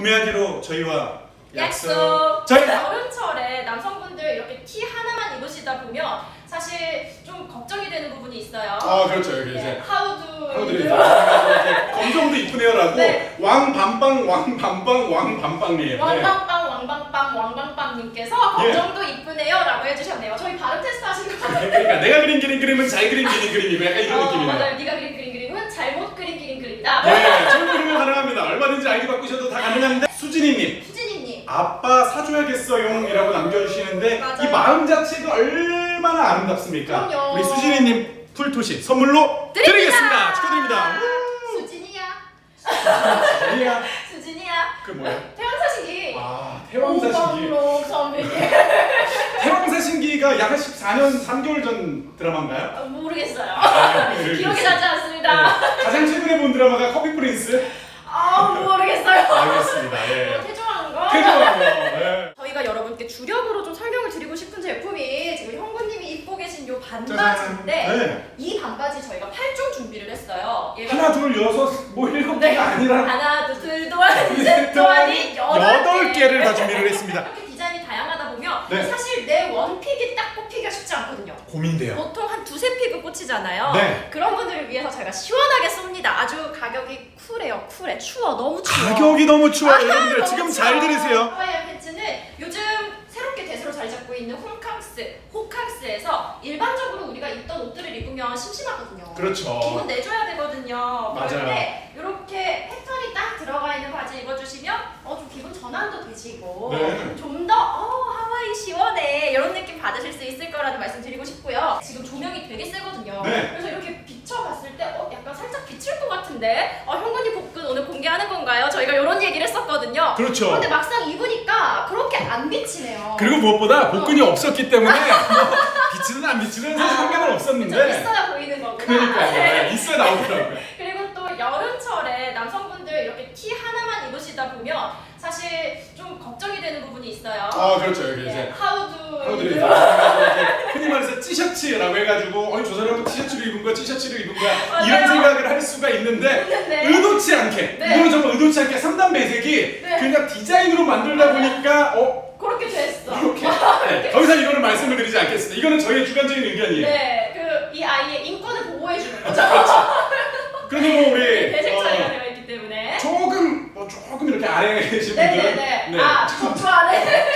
구매하기로 저희와 약속. 약속. 저희 여름철에 남성분들 이렇게 티 하나만 입으시다 보면 사실 좀 걱정이 되는 부분이 있어요. 아 그렇죠 여기 네, 이제 하우드. 하우들이 이제 검정도 이쁘네요라고 네. 왕밤빵 왕밤빵 왕밤빵이에요. 네. 왕방빵 왕방빵 왕방빵님께서 예. 검정도 이쁘네요라고 해주셨네요. 저희 발음 테스트 하신 거 같아요. 그러니까 내가 그린 그림 그림은 잘 그린 그림 그림이고 약간 이런 어, 느낌이네요. 맞아요. 네가 그린 그림 그림은 잘못 그린 그림 그림이다. 예, 그 가능합니다. 얼마든지 아이디 바꾸셔도 다 가능한데 수진이님 수진이님. 아빠 사줘야겠어요이라고 남겨주시는데 맞아요. 이 마음 자체가 얼마나 아름답습니까? 그럼요. 우리 수진이님 풀토시 선물로 드립니다. 드리겠습니다. 축하드립니다. 수진이야. 아니야 수진이야. 그 뭐야? 태양사신기. 아 태왕사신기 오방록 선배님. 태왕사신기가 약 14년 3개월 전 드라마인가요? 아, 모르겠어요. 아, 기억이. 나지 않습니다. 네. 가장 최근에 본 드라마가 커피 프린스 아 모르겠어요. 알겠습니다. 예. 어, 태조한 거. 예. 저희가 여러분께 주력으로 좀 설명을 드리고 싶은 제품이 지금 형구님이 입고 계신 요 짜잔. 반바지인데 네. 이 반바지 저희가 8종 준비를 했어요. 얘가 하나 둘 여섯 뭐 일곱 네. 개가 아니라 하나, 둘, 둘, 도안이, 셋, 도안이, 여덟 개를 다 준비를 했습니다. 이렇게 디자인이 다양하다 보면 네. 사실 내 원픽이 딱 뽑히기가 쉽지 않거든요. 고민돼요. 보통 한 두세 꽂히잖아요. 네. 그런 분들을 위해서 저희가 시원하게 쏩니다. 아주 가격이 쿨해요. 쿨해. 추워. 너무 추워. 가격이 너무 추워요, 아, 여러분들. 너무 지금 추워. 잘 들으세요. 하와이안 팬츠는 요즘 새롭게 대세로 자리 잡고 있는 홈캉스, 호캉스에서 일반적으로 우리가 입던 옷들을 입으면 심심하거든요. 그렇죠. 기분 내줘야 되거든요. 맞아요. 그런데 이렇게 패턴이 딱 들어가 있는 바지 입어주시면 어, 좀 기분 전환도 되시고 네. 좀 더 어, 하와이 시원해 이런 느낌 받으실 수 있을 거라는 말씀 드리고 싶고요. 지금 조명이 되게 세거든요. 네. 그래서 이렇게 비춰봤을 때 어, 약간 살짝 비칠 것 같은데 어, 현근이 복근 오늘 공개하는 건가요? 저희가 이런 얘기를 했었거든요. 그렇죠. 그런데 막상 입으니까 그렇게 안 비치네요. 그리고 무엇보다 복근이 없었기 때문에 뭐 비치는 안 비치는 사실 상관은 좀 없었는데 있어야 보이는 거구나. 그러니까요. 네, 있어야 나오더라고요. 그리고 또 여름철에 남성분들 이렇게 티 하나만 입으시다 보면 사실 좀 걱정이 되는 부분이 있어요. 아 그렇죠 여기 네, 이제 하우드. 하우들이 이렇게 흔히 말해서 티셔츠라고 해가지고 어이 저 사람은 티셔츠를 입은 거야 티셔츠를 입은 거야 맞아요. 이런 생각을 할 수가 있는데 있는데. 의도치 않게 네. 이거는 정말 의도치 않게 3단 배색이 네. 그냥 디자인으로 만들다 보니까 어 그렇게 됐어. 그렇게 네, 더 이상 이거는 말씀을 드리지 않겠습니다 이거는 저희의 주관적인 의견이에요 네, 그 이 아이의 인권을 보호해 주는 거죠. 그래도 뭐 우리 배색 처리가 어, 되어 있기 때문에. 조금 뭐 조금 이렇게 아래에 계신 분들 네네네. 네. 아, 저주 안에.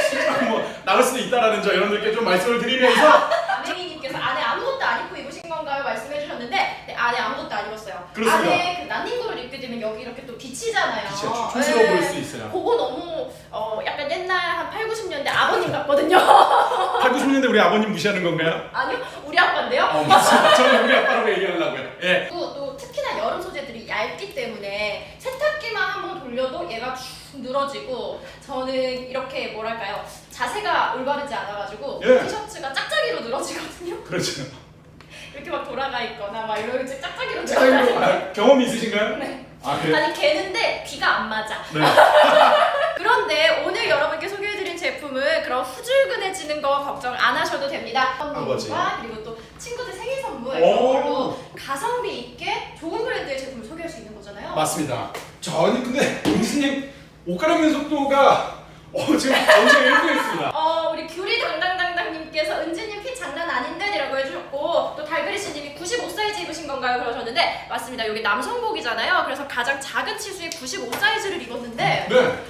뭐 나갈 수도 있다라는 저 여러분들께 좀 말씀을 드리면서 촌스러워 네. 보일 수 있어요 그거 너무 어, 약간 옛날 한 8, 90년대 아버님 같거든요. 8, 90년대 우리 아버님 무시하는 건가요? 아니요? 우리 아빠인데요? 어 맞습니다 저는 우리 아빠라고 얘기하려고요 예. 그리고 또 특히나 여름 소재들이 얇기 때문에 세탁기만 한번 돌려도 얘가 쭉 늘어지고 저는 이렇게 뭐랄까요 자세가 올바르지 않아가지고 예. 티셔츠가 짝짝이로 늘어지거든요 그렇죠 이렇게 막 돌아가 있거나 막 이제 짝짝이로 늘어지고 아, 경험이 있으신가요? 네. 아 그래요? 아니 걔는데 귀가 안 맞아 네. 그런데 오늘 여러분께 소개해드린 제품은 그런 후줄근해지는 거 걱정 안 하셔도 됩니다 아버지. 선물과 그리고 또 친구들 생일 선물. 이런 걸로 가성비 있게 좋은 브랜드의 제품을 소개할 수 있는 거잖아요 맞습니다. 저 아니 근데 은지님 옷 갈아입는 속도가 어 지금 엄청 일부했습니다. 어 우리 귤이 당당당당님께서 은지님 fit 장난 아닌데이라고 해주셨고 또 달그리씨님이 95 사이즈 입으신 그러셨는데 맞습니다 여기 남성복이잖아요 그래서 가장 작은 치수의 95 사이즈를 입었는데 네,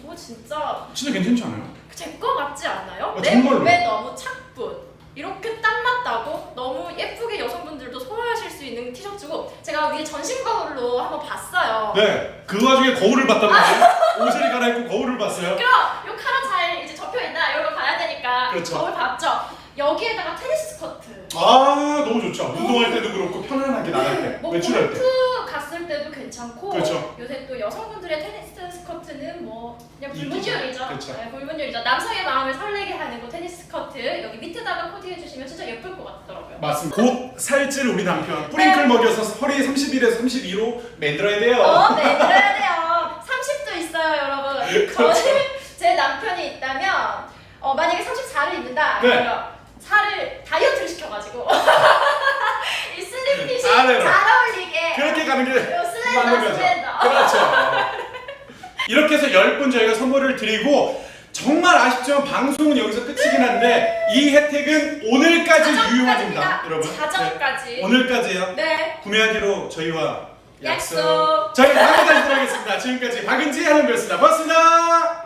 이거 진짜 진짜 괜찮지 않아요? 제 거 같지 않아요? 어, 내 정말로. 몸에 너무 착붙 이렇게 딱 맞다고 너무 예쁘게 여성분들도 소화하실 수 있는 티셔츠고 제가 위에 전신 거울로 한번 봤어요 네, 그 와중에 거울을 봤다면서요? 옷을 갈아입고 거울을 봤어요? 그럼 요 카라 잘 이제 접혀 있나 이런 거 봐야 되니까 그렇죠. 거울 봤죠. 여기에다가 테니스 스커트. 아 너무 좋죠. 운동할 때도 그렇고 편안하게 나갈 때, 뭐 외출할 때. 골프 갔을 때도 괜찮고 그렇죠. 요새 또 여성분들의 테니스 스커트는 뭐 그냥. 불문율이죠. 그렇죠. 네, 불문율이죠. 남성의 마음을 설레게 하는 그 테니스 스커트 여기 밑에다가 코팅해 주시면 진짜 예쁠 것 같더라고요. 맞습니다. 곧 살찔 우리 남편 뿌링클 먹여서 허리 31에서 32로 만들어야 돼요. 어, 네, 그래야 돼요. 30도 있어요, 여러분. 그렇죠. 저는 제 남편이 있다면 어, 만약에 34를 입는다. 네. 그러면 살을 다이어트를 시켜가지고 이 슬렌더 그렇죠. 이렇게 해서 10분 저희가 선물을 드리고 정말 아쉽지만 방송은 여기서 끝이긴 한데 이 혜택은 오늘까지 유효합니다. 여러분 네, 자정까지. 오늘까지요 네. 구매하기로 저희와 약속. 저희 다음 달에 하겠습니다 지금까지 박은지 하는거였습니다 고맙습니다